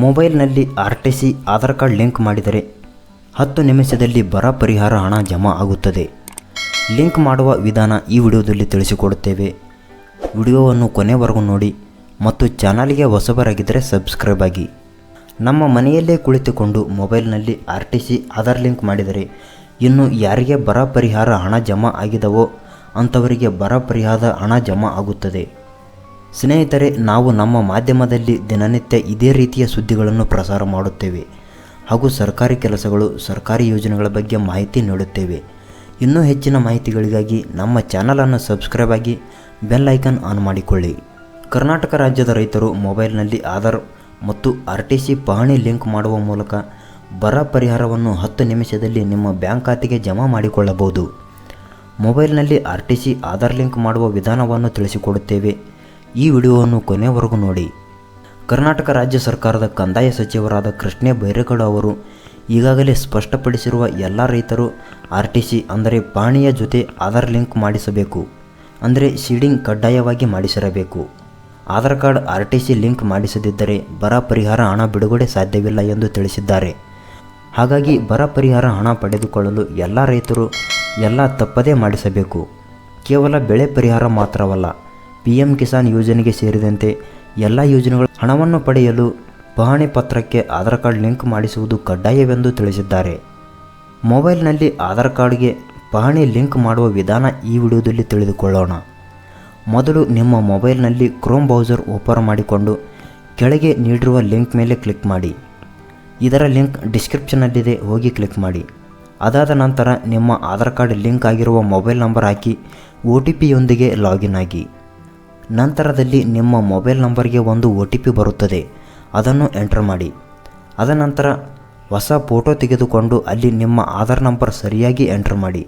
ಮೊಬೈಲ್ನಲ್ಲಿ R T C Aadhaar card link ಮಾಡಿದರೆ ಹತ್ತು ನಿಮಿಷದಲ್ಲಿ ಬರ ಪರಿಹಾರ ಹಣ ಜಮಾ ಆಗುತ್ತದೆ. ಲಿಂಕ್ ಮಾಡುವ ವಿಧಾನ ಈ ವಿಡಿಯೋದಲ್ಲಿ ತಿಳಿಸಿಕೊಡುತ್ತೇವೆ. ವಿಡಿಯೋವನ್ನು ಕೊನೆವರೆಗೂ ನೋಡಿ ಮತ್ತು ಚಾನಲ್ಗೆ ಹೊಸಬರಾಗಿದ್ದರೆ ಸಬ್ಸ್ಕ್ರೈಬ್ ಆಗಿ. ನಮ್ಮ ಮನೆಯಲ್ಲೇ ಕುಳಿತುಕೊಂಡು ಮೊಬೈಲ್ನಲ್ಲಿ R T C Aadhaar link ಮಾಡಿದರೆ ಇನ್ನು ಯಾರಿಗೆ ಬರ ಪರಿಹಾರ ಹಣ ಜಮಾ ಆಗಿದವೋ ಅಂಥವರಿಗೆ ಬರ ಪರಿಹಾರ ಹಣ ಜಮಾ ಆಗುತ್ತದೆ. ಸ್ನೇಹಿತರೆ, ನಾವು ನಮ್ಮ ಮಾಧ್ಯಮದಲ್ಲಿ ದಿನನಿತ್ಯ ಇದೇ ರೀತಿಯ ಸುದ್ದಿಗಳನ್ನು ಪ್ರಸಾರ ಮಾಡುತ್ತೇವೆ. ಹಾಗೂ ಸರ್ಕಾರಿ ಕೆಲಸಗಳು, ಸರ್ಕಾರಿ ಯೋಜನೆಗಳ ಬಗ್ಗೆ ಮಾಹಿತಿ ನೀಡುತ್ತೇವೆ. ಇನ್ನೂ ಹೆಚ್ಚಿನ ಮಾಹಿತಿಗಳಿಗಾಗಿ ನಮ್ಮ ಚಾನಲನ್ನು ಸಬ್ಸ್ಕ್ರೈಬ್ ಆಗಿ ಬೆಲ್ ಐಕನ್ ಆನ್ ಮಾಡಿಕೊಳ್ಳಿ. ಕರ್ನಾಟಕ ರಾಜ್ಯದ ರೈತರು ಮೊಬೈಲ್ನಲ್ಲಿ ಆಧಾರ್ ಮತ್ತು ಆರ್ ಟಿ ಸಿ ಪಹಣಿ ಲಿಂಕ್ ಮಾಡುವ ಮೂಲಕ ಬರ ಪರಿಹಾರವನ್ನು ಹತ್ತು ನಿಮಿಷದಲ್ಲಿ ನಿಮ್ಮ ಬ್ಯಾಂಕ್ ಖಾತೆಗೆ ಜಮಾ ಮಾಡಿಕೊಳ್ಳಬಹುದು. ಮೊಬೈಲ್ನಲ್ಲಿ R T C Aadhaar link ಮಾಡುವ ವಿಧಾನವನ್ನು ತಿಳಿಸಿಕೊಡುತ್ತೇವೆ. ಈ ವಿಡಿಯೋವನ್ನು ಕೊನೆವರೆಗೂ ನೋಡಿ. ಕರ್ನಾಟಕ ರಾಜ್ಯ ಸರ್ಕಾರದ ಕಂದಾಯ ಸಚಿವರಾದ ಕೃಷ್ಣೇ ಬೈರೇಗೌಡ ಅವರು ಈಗಾಗಲೇ ಸ್ಪಷ್ಟಪಡಿಸಿರುವ ಎಲ್ಲ ರೈತರು ಆರ್ ಟಿ ಸಿ ಅಂದರೆ ಪಾಣಿಯ ಜೊತೆ ಆಧಾರ್ ಲಿಂಕ್ ಮಾಡಿಸಬೇಕು, ಅಂದರೆ ಸೀಡಿಂಗ್ ಕಡ್ಡಾಯವಾಗಿ ಮಾಡಿಸಿರಬೇಕು. Aadhaar card R T C link ಮಾಡಿಸದಿದ್ದರೆ ಬರ ಪರಿಹಾರ ಹಣ ಬಿಡುಗಡೆ ಸಾಧ್ಯವಿಲ್ಲ ಎಂದು ತಿಳಿಸಿದ್ದಾರೆ. ಹಾಗಾಗಿ ಬರ ಪರಿಹಾರ ಹಣ ಪಡೆದುಕೊಳ್ಳಲು ಎಲ್ಲ ರೈತರು ಎಲ್ಲ ತಪ್ಪದೇ ಮಾಡಿಸಬೇಕು. ಕೇವಲ ಬೆಳೆ ಪರಿಹಾರ ಮಾತ್ರವಲ್ಲ ಪಿ ಎಂ ಕಿಸಾನ್ ಯೋಜನೆಗೆ ಸೇರಿದಂತೆ ಎಲ್ಲ ಯೋಜನೆಗಳ ಹಣವನ್ನು ಪಡೆಯಲು ಪಹಣಿ ಪತ್ರಕ್ಕೆ ಆಧಾರ್ ಕಾರ್ಡ್ ಲಿಂಕ್ ಮಾಡಿಸುವುದು ಕಡ್ಡಾಯವೆಂದು ತಿಳಿಸಿದ್ದಾರೆ. ಮೊಬೈಲ್ನಲ್ಲಿ ಆಧಾರ್ ಕಾರ್ಡ್ಗೆ ಪಹಣಿ ಲಿಂಕ್ ಮಾಡುವ ವಿಧಾನ ಈ ವಿಡಿಯೋದಲ್ಲಿ ತಿಳಿದುಕೊಳ್ಳೋಣ. ಮೊದಲು ನಿಮ್ಮ ಮೊಬೈಲ್ನಲ್ಲಿ ಕ್ರೋಮ್ ಬ್ರೌಸರ್ ಓಪನ್ ಮಾಡಿಕೊಂಡು ಕೆಳಗೆ ನೀಡಿರುವ ಲಿಂಕ್ ಮೇಲೆ ಕ್ಲಿಕ್ ಮಾಡಿ. ಇದರ ಲಿಂಕ್ ಡಿಸ್ಕ್ರಿಪ್ಷನ್ನಲ್ಲಿದೆ, ಹೋಗಿ ಕ್ಲಿಕ್ ಮಾಡಿ. ಅದಾದ ನಂತರ ನಿಮ್ಮ ಆಧಾರ್ ಕಾರ್ಡ್ ಲಿಂಕ್ ಆಗಿರುವ ಮೊಬೈಲ್ ನಂಬರ್ ಹಾಕಿ ಒ ಟಿ ಪಿಯೊಂದಿಗೆ ಲಾಗಿನ್ ಆಗಿ. ನಂತರದಲ್ಲಿ ನಿಮ್ಮ ಮೊಬೈಲ್ ನಂಬರ್ಗೆ ಒಂದು ಒ ಟಿ ಪಿ ಬರುತ್ತದೆ. ಅದನ್ನು ಎಂಟರ್ ಮಾಡಿ. ಅದ ನಂತರ ಹೊಸ ಫೋಟೋ ತೆಗೆದುಕೊಂಡು ಅಲ್ಲಿ ನಿಮ್ಮ ಆಧಾರ್ ನಂಬರ್ ಸರಿಯಾಗಿ ಎಂಟರ್ ಮಾಡಿ.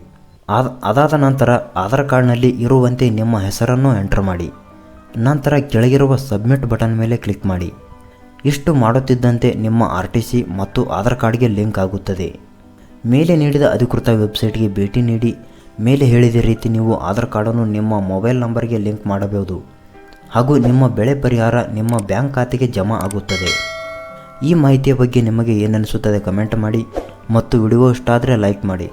ಆದ, ಅದಾದ ನಂತರ ಆಧಾರ್ ಕಾರ್ಡ್ನಲ್ಲಿ ಇರುವಂತೆ ನಿಮ್ಮ ಹೆಸರನ್ನು ಎಂಟರ್ ಮಾಡಿ. ನಂತರ ಕೆಳಗಿರುವ ಸಬ್ಮಿಟ್ ಬಟನ್ ಮೇಲೆ ಕ್ಲಿಕ್ ಮಾಡಿ. ಇಷ್ಟು ಮಾಡುತ್ತಿದ್ದಂತೆ ನಿಮ್ಮ ಆರ್ ಟಿ ಸಿ ಮತ್ತು ಆಧಾರ್ ಕಾರ್ಡ್ಗೆ ಲಿಂಕ್ ಆಗುತ್ತದೆ. ಮೇಲೆ ನೀಡಿದ ಅಧಿಕೃತ ವೆಬ್ಸೈಟ್ಗೆ ಭೇಟಿ ನೀಡಿ. ಮೇಲೆ ಹೇಳಿದ ರೀತಿ ನೀವು ಆಧಾರ್ ಕಾರ್ಡನ್ನು ನಿಮ್ಮ ಮೊಬೈಲ್ ನಂಬರ್ಗೆ ಲಿಂಕ್ ಮಾಡಬಹುದು. ಹಾಗೂ ನಿಮ್ಮ ಬೆಳೆ ಪರಿಹಾರ ನಿಮ್ಮ ಬ್ಯಾಂಕ್ ಖಾತೆಗೆ ಜಮಾ ಆಗುತ್ತದೆ. ಈ ಮಾಹಿತಿಯ ಬಗ್ಗೆ ನಿಮಗೆ ಏನನಿಸುತ್ತದೆ ಕಮೆಂಟ್ ಮಾಡಿ ಮತ್ತು ವಿಡಿಯೋ ಇಷ್ಟ ಆದರೆ ಲೈಕ್ ಮಾಡಿ.